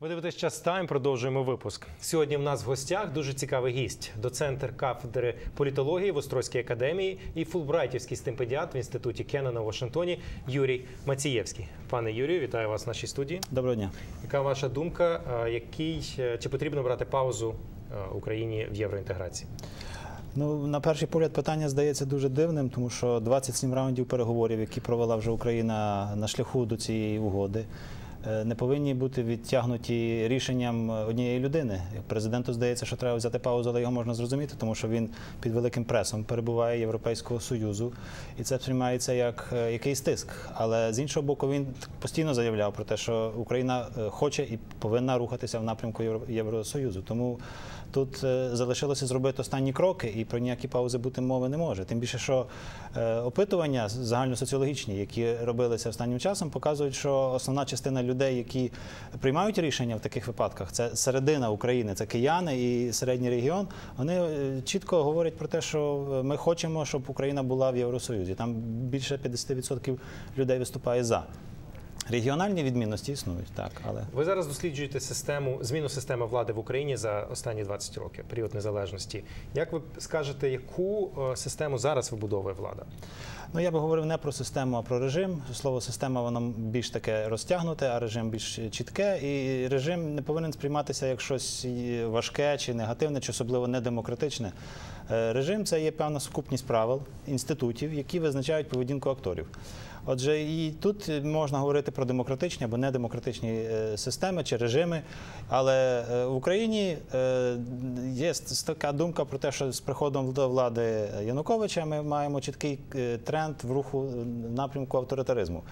Ви дивитесь час тайм. Продовжуємо випуск. Сьогодні в нас в гостях дуже цікавий гість, доцентр кафедри політології в Острозькій академії і фулбрайтівський стипендіат в інституті Кеннена у Вашингтоні Юрій Мацієвський. Пане Юрію, вітаю вас в нашій студії. Доброго дня. Яка ваша думка? Який е, чи потрібно брати паузу е, Україні в євроінтеграції? Ну, на перший погляд, питання здається дуже дивним, тому що 27 раундів переговорів, які провела вже Україна на шляху до цієї угоди, не повинні бути відтягнуті рішенням однієї людини. Президенту здається, що треба взяти паузу, але його можна зрозуміти, тому що він під великим пресом перебуває Європейського союзу, і це сприймається як е, якийсь тиск. Але з іншого боку, він постійно заявляв про те, що Україна е, хоче і повинна рухатися в напрямку Євро- Євросоюзу. Тому тут е, залишилося зробити останні кроки, і про ніякі паузи бути мови не може. Тим більше, що е, опитування загальносоціологічні, які робилися останнім часом, показують, що основна частина людей, які приймають рішення в таких випадках, це середина України, це кияни і середній регіон. Вони е, чітко говорять про те, що е, ми хочемо, щоб Україна була в Євросоюзі. Там більше 50% людей виступає за. Регіональні відмінності існують, так, але Ви зараз досліджуєте систему зміну системи влади в Україні за останні 20 років, період незалежності. Як ви скажете, яку е, систему зараз вибудовує влада? Ну, я би говорив не про систему, а про режим. Слово система воно більш таке розтягнуте, а режим більш чітке. І режим не повинен сприйматися як щось важке чи негативне, чи особливо недемократичне. Е, Режим це є певна сукупність правил, інститутів, які визначають поведінку акторів. Отже, і тут можна говорити про демократичні або недемократичні е, системи чи режими. Але е, в Україні е, є така думка про те, що з приходом до влади Януковича ми маємо чіткий тренд в руху напрямку авторитаризму.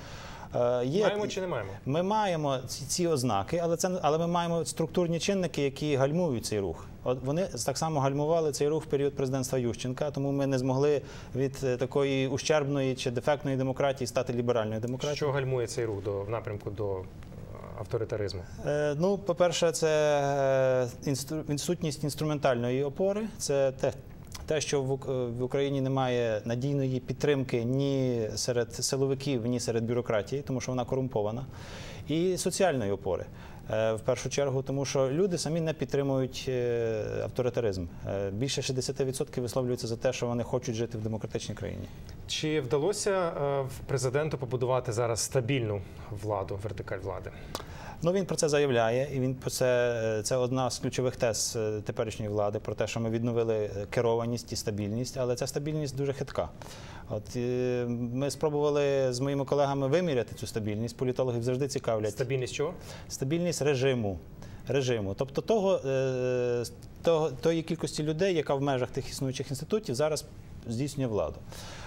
Е, Є, Маємо чи не маємо? ми маємо ці, ці ознаки, але це але ми маємо структурні чинники, які гальмують цей рух. От вони так само гальмували цей рух в період президентства Ющенка, тому ми не змогли від е, такої ущербної чи дефектної демократії стати ліберальною демократією. Що гальмує цей рух до в напрямку до е, авторитаризму? Е, Ну, по-перше, це е, інстру- відсутність інструментальної опори. Це те, те, що е, в Україні немає надійної підтримки ні серед силовиків, ні серед бюрократії, тому що вона корумпована, і соціальної опори. Е, В першу чергу, тому що люди самі не підтримують е, авторитаризм. Е, Більше 60% висловлюються за те, що вони хочуть жити в демократичній країні. Чи вдалося президенту побудувати зараз стабільну владу, вертикаль влади? Ну він про це заявляє, і він про це це одна з ключових тез теперішньої влади про те, що ми відновили керованість і стабільність, але ця стабільність дуже хитка. От ми спробували з моїми колегами виміряти цю стабільність. Політологів завжди цікавлять Стабільність чого? стабільність режиму. Режиму, тобто того, е, того тої кількості людей, яка в межах тих існуючих інститутів зараз здійснює владу.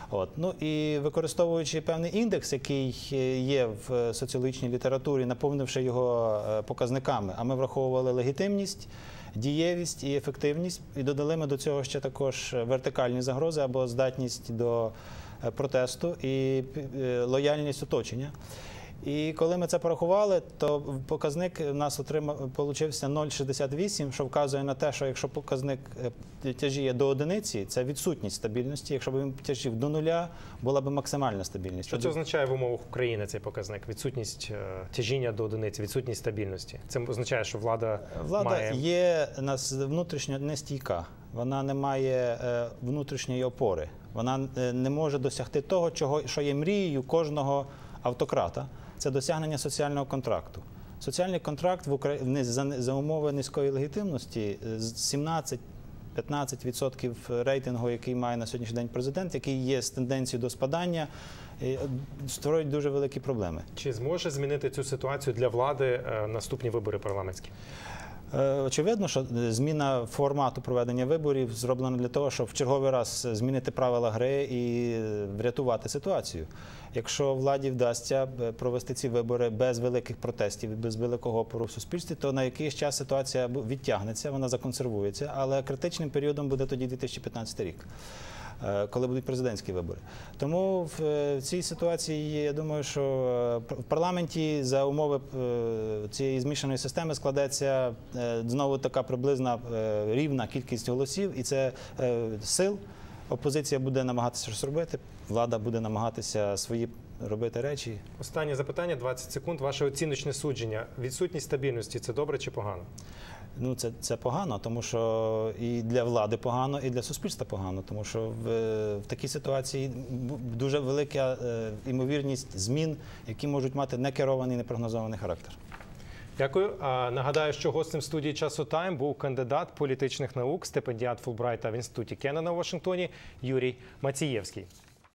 От ну і використовуючи певний індекс, який е, є в е, соціологічній літературі, наповнивши його показниками, а ми враховували легітимність. Дієвість і ефективність, і додали ми до цього ще також вертикальні загрози або здатність до протесту і лояльність оточення. І коли ми це порахували, то показник у нас отримав получився 0,68, що вказує на те, що якщо показник е, тяжіє до одиниці, це відсутність стабільності. Якщо б він тяжів до нуля, була б максимальна стабільність. Що це означає в умовах України цей показник? Відсутність е, тяжіння до одиниці, відсутність стабільності. Це означає, що влада, Влада має є нас внутрішньо нестійка. Вона не має е, внутрішньої опори. Вона не може досягти того, чого що є мрією кожного автократа. Це досягнення соціального контракту. Соціальний контракт в Україні за, за умови низької легітимності е, з 17 15% рейтингу, який має на сьогоднішній день президент, який є з тенденцією до спадання, е, створюють дуже великі проблеми. чи зможе змінити цю ситуацію для влади е, наступні вибори парламентські? Е, Очевидно, що е, зміна формату проведення виборів зроблена для того, щоб в черговий раз змінити правила гри і е, врятувати ситуацію. Якщо владі вдасться е, провести ці вибори без великих протестів, без великого опору в суспільстві, то на якийсь час ситуація відтягнеться, вона законсервується, але критичним періодом буде тоді 2015 рік. Е, Коли будуть президентські вибори, тому в е, цій ситуації я думаю, що е, в парламенті за умови цієї змішаної системи складеться знову така приблизна рівна кількість голосів, і це сил. Опозиція буде намагатися щось робити, влада буде намагатися свої робити речі. Останнє запитання, 20 секунд. Ваше оціночне судження. Відсутність стабільності це добре чи погано? Ну, це, це погано, тому що і для влади погано, і для суспільства погано, тому що в, в такій ситуації дуже велика е, ймовірність змін, які можуть мати некерований, непрогнозований характер. Дякую. А, нагадаю, що гостем студії часу Тайм був кандидат політичних наук, стипендіат Фулбрайта в інституті Кеннена у Вашингтоні Юрій Мацієвський.